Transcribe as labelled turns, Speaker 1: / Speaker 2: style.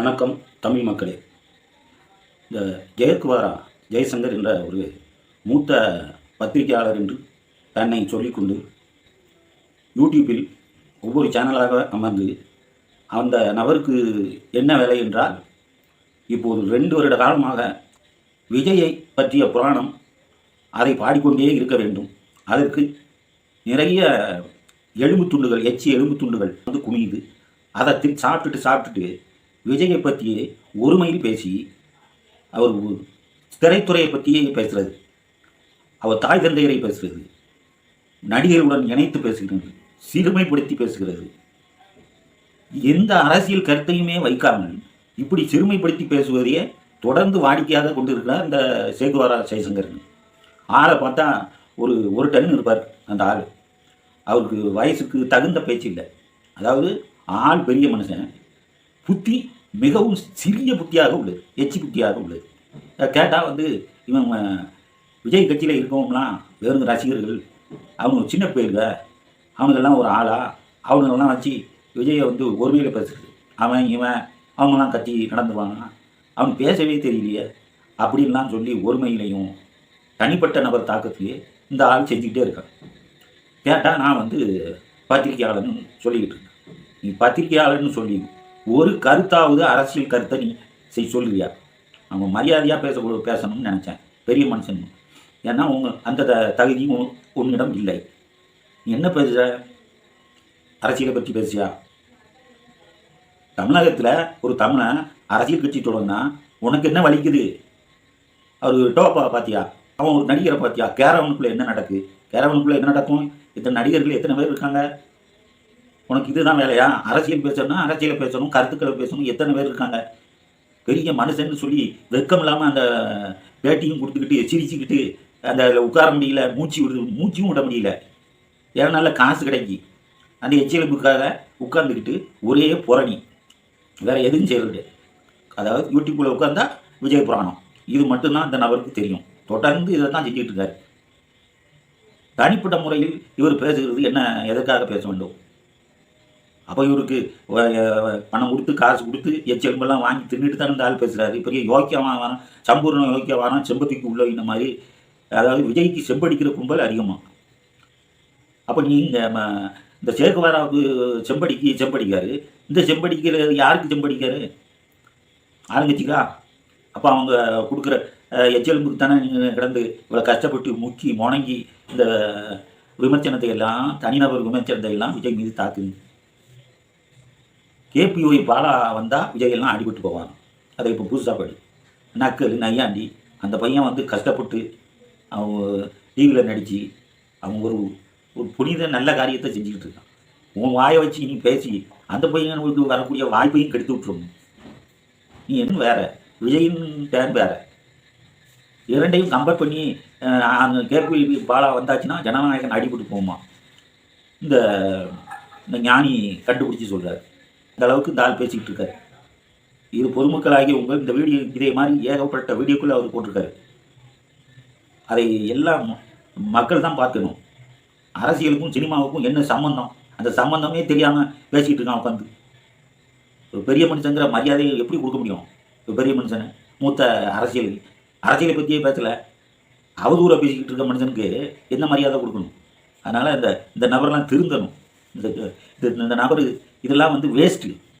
Speaker 1: வணக்கம் தமிழ் மக்களே. இந்த ஜெயக்குமாரா ஜெயசங்கர் என்ற ஒரு மூத்த பத்திரிகையாளர் என்று தன்னை சொல்லிக்கொண்டு யூடியூப்பில் ஒவ்வொரு சேனலாக அமர்ந்து அந்த நபருக்கு என்ன வேலை என்றால் இப்போது ரெண்டு வருட காலமாக விஜயை பற்றிய புராணம் அதை பாடிக்கொண்டே இருக்க வேண்டும். அதற்கு நிறைய எலும்பு துண்டுகள் எச்சி எலும்பு துண்டுகள் வந்து குமியுது. அதை தின் சாப்பிட்டுட்டு சாப்பிட்டுட்டு விஜயை பற்றியே ஒருமையில் பேசி அவர் திரைத்துறையை பற்றியே பேசுகிறது அவர் தாய் தந்தையரை பேசுகிறது நடிகர்களுடன் இணைத்து பேசுகிறது சிறுமைப்படுத்தி பேசுகிறது. எந்த அரசியல் கருத்தையுமே வைக்காமல் இப்படி சிறுமைப்படுத்தி பேசுவதையே தொடர்ந்து வாடிக்கையாக கொண்டிருக்கிறார் இந்த சேகுவாரா ஜெயசங்கர். ஆளை பார்த்தா ஒரு ஒரு டன் இருப்பார் அந்த ஆள். அவருக்கு வயசுக்கு தகுந்த பேச்சு இல்லை. அதாவது ஆள் பெரிய மனுஷன். புத்தி மிகவும் சிறிய புத்தியாக உள்ளது எச்சி புத்தியாக உள்ளது. கேட்டால் வந்து இவன் விஜய் கட்சியில் இருக்கவங்களாம் வெறும் ரசிகர்கள் அவங்க சின்ன பேருங்க அவனுக்கெல்லாம் ஒரு ஆளா அவனுங்கெல்லாம் வச்சு விஜயை வந்து ஒருமையில் பேசுறது. அவன் இவன் அவங்கெல்லாம் கத்தி நடந்துவாங்க அவன் பேசவே தெரியலையே. அப்படின்லாம் சொல்லி ஒருமையிலையும் தனிப்பட்ட நபர் தாக்கத்திலேயே இந்த ஆள் செஞ்சுக்கிட்டே இருக்கான். கேட்டால் நான் வந்து பத்திரிகையாளர்னு சொல்லிக்கிட்டு இருக்கேன். நீ பத்திரிகையாளர்னு சொல்லி ஒரு கருத்தாவது அரசியல் கருத்தை நீ செய் சொல்லுறியா அவங்க மரியாதையாக பேச பேசணும்னு நினச்சேன். பெரிய மனுஷன். ஏன்னா உங்க அந்த த- தகுதி உன்னிடம் இல்லை. நீ என்ன பேசுற? அரசியலை பற்றி பேசியா தமிழகத்தில் ஒரு தமிழன் அரசியல் கட்சி தொடங்கினா உனக்கு என்ன வலிக்குது? அவர் டோப்பா பார்த்தியா? அவன் ஒரு நடிகரை பார்த்தியா? கேரவனுக்குள்ளே என்ன நடக்குது கேரவனுக்குள்ளே என்ன நடக்கும்? இத்தனை நடிகர்கள் எத்தனை பேர் இருக்காங்க? உனக்கு இதுதான் வேலையா? அரசியல் பேசணும்னா அரசியலை பேசணும் கருத்துக்களை பேசணும் எத்தனை பேர் இருக்காங்க? பெரிய மனுஷன்னு சொல்லி வெக்கம் இல்லாமல் அந்த பேட்டியும் கொடுத்துக்கிட்டு சிரிச்சுக்கிட்டு அந்த உட்கார முடியல மூச்சு விடுது மூச்சும் விட முடியல. ஏன்னால நல்ல காசு கிடைக்கி. அந்த எச்சரிப்புக்காக உட்காந்துக்கிட்டு ஒரே புரணி வேற எதுவும் செய்யறது அதாவது யூடியூப்பில் உட்காந்தா விஜய் புராணம். இது மட்டும்தான் அந்த நபருக்கு தெரியும். தொடர்ந்து இதை தான் செஞ்சுட்டு இருக்காரு. தனிப்பட்ட முறையில் இவர் பேசுகிறது என்ன எதற்காக பேச வேண்டும்? அப்போ இவருக்கு வ- பணம் கொடுத்து காசு கொடுத்து எச்செலும்பெல்லாம் வாங்கி தின்னுட்டு தான் இந்த ஆள் பேசுகிறாரு பெரிய யோக்கியமாக வரான் சம்பூர்ண யோக்கியவானம் செம்பத்திக்கு உள்ள இந்த மாதிரி அதாவது விஜய்க்கு செம்படிக்கிற கும்பல் அதிகமாக அப்போ நீ இந்த ம- இந்த சேகுவாராவுக்கு செம்படிக்கு செம்படிக்காரு. இந்த செம்படிக்கிற யாருக்கு செம்படிக்காரு? ஆரம்பிச்சிக்கா அப்போ அவங்க கொடுக்குற அஹ், எச்செலும்புக்கு தானே நீங்கள் கிடந்து இவ்வளோ கஷ்டப்பட்டு முக்கி முணங்கி இந்த விமர்சனத்தை எல்லாம் தனிநபர் விமர்சனத்தை எல்லாம் விஜய் மீது தாக்குது. கேபிஓய் பாலா வந்தால் விஜய் எல்லாம் அடிபட்டு போவாங்க. அதை இப்போ புதுசாக படி நக்கல் நையாண்டி அந்த பையன் வந்து கஷ்டப்பட்டு அவன் டிவியில் நடித்து அவன் ஒரு ஒரு புனித நல்ல காரியத்தை செஞ்சுக்கிட்டு இருக்கான். உன் வாயை வச்சு நீ பேசி அந்த பையனுக்கு வரக்கூடிய வாய்ப்பையும் கெடுத்து விட்டுருணும் நீ என்ன வேற? விஜயின் டேன் வேற. இரண்டையும் கம்பேர் பண்ணி அந்த கேபி பாலா வந்தாச்சுன்னா ஜனநாயகன் அடிபட்டு போகுமா? இந்த இந்த ஞானி கண்டுபிடிச்சி சொல்கிறார் இந்த அளவுக்கு இந்த ஆள் பேசிக்கிட்டு இருக்காரு இது பொதுமக்களாகிய உங்கள் இந்த வீடியோ இதே மாதிரி ஏகப்பட்ட வீடியோக்குள்ளே அவர் போட்டிருக்காரு. அதை எல்லாம் மக்கள் தான் பார்க்கணும். அரசியலுக்கும் சினிமாவுக்கும் என்ன சம்பந்தம்? அந்த சம்பந்தமே தெரியாமல் பேசிக்கிட்டு இருக்கான் உட்காந்து ஒரு பெரிய மனுஷங்கிற மரியாதையை எப்படி கொடுக்க முடியும்? ஒரு பெரிய மனுஷனை மூத்த அரசியல் அரசியலை பற்றியே பேசலை. அவதூறாக பேசிக்கிட்டு இருக்க மனுஷனுக்கு என்ன மரியாதை கொடுக்கணும்? அதனால் இந்த இந்த நபரெல்லாம் திருந்தணும். இந்த இந்த நபர் இதெல்லாம் வந்து வேஸ்ட்டு